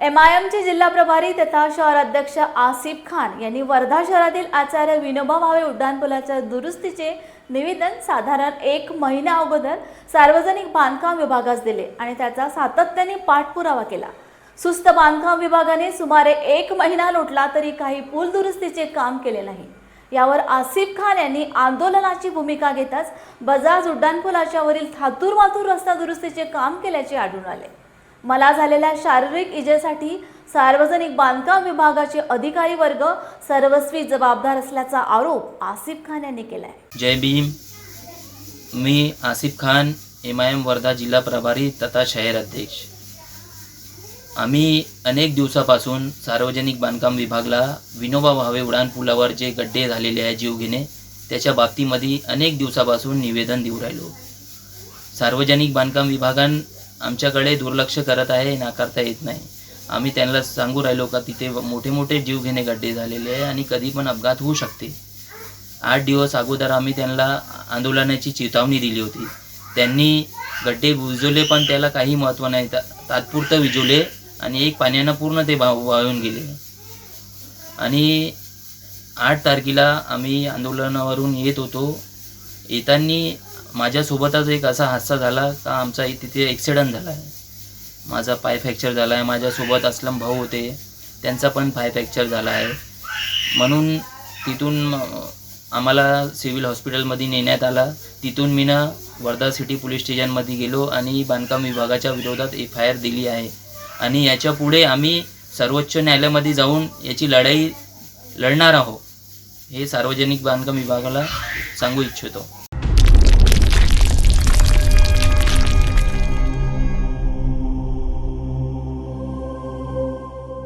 एमआयएमचे जिल्हा प्रभारी तथा शहर अध्यक्ष आसिफ खान यांनी वर्धा शहरातील आचार्य विनोबा भावे उड्डाणपुलाच्या दुरुस्तीचे निवेदन साधारण एक महिना अगोदर सार्वजनिक बांधकाम विभागास दिले आणि त्याचा सातत्याने पाठपुरावा केला. सुस्त बांधकाम विभागाने सुमारे एक महिना लोटला तरी काही पूल दुरुस्तीचे काम केले नाही. यावर आसिफ खान यांनी आंदोलनाची भूमिका घेताच बजाज उड्डाणपुलाच्या वरील थातूर मातूर रस्ता दुरुस्तीचे काम केल्याचे आढळून आले. मला झालेल्या शारीरिक इजेसाठी सार्वजनिक बांधकाम विभागाचे अधिकारी वर्ग सर्वस्वी जबाबदार असल्याचा आरोप आसिफ खान यांनी केलाय. जय भीम. मी Asif Khan M I M Wardha जिल्हा प्रभारी तथा शहर अध्यक्ष. आम्ही अनेक दिवसापासून सार्वजनिक बांधकाम विभागला विनोबा भावे उड्डाण पुलावर जे गड्डे झालेले आहे जीवघेणे त्याच्या बाबतीमध्ये अनेक दिवसापासून निवेदन देऊ राहिलो. सार्वजनिक बांधकाम विभागान आमच्याकडे दुर्लक्ष करत आहे नाकारता येत नाही. आम्ही त्यांना सांगू राहिलो का तिथे मोठे मोठे जीवघेणे गड्डे झालेले आहे आणि कधी पण अपघात होऊ शकते. आठ दिवस अगोदर आम्ही त्यांना आंदोलनाची चेतावणी दिली होती. त्यांनी गड्डे विजवले पण त्याला काही महत्त्व नाही. तात्पुरतं विजवले आणि एक पाण्यानं पूर्ण ते वा वाळून गेले. आणि आठ तारखेला आम्ही आंदोलनावरून येत होतो. येताना माझ्यासोबतच एक असा हादसा झाला का आमचा तिथे ॲक्सिडंट झाला आहे. माझा पाय फ्रॅक्चर झाला आहे. माझ्यासोबत असलम भाऊ होते. त्यांचा पण पाय फ्रॅक्चर झाला आहे. म्हणून तिथून आम्हाला सिव्हिल हॉस्पिटलमध्ये नेण्यात आला. तिथून मी ना वर्धा सिटी पोलीस स्टेशनमध्ये गेलो आणि बांधकाम विभागाच्या विरोधात एफ आय आर दिली आहे. आणि याच्यापुढे आम्ही सर्वोच्च न्यायालयामध्ये जाऊन याची लढाई लढणार आहोत. हे सार्वजनिक बांधकाम विभागाला सांगू इच्छितो.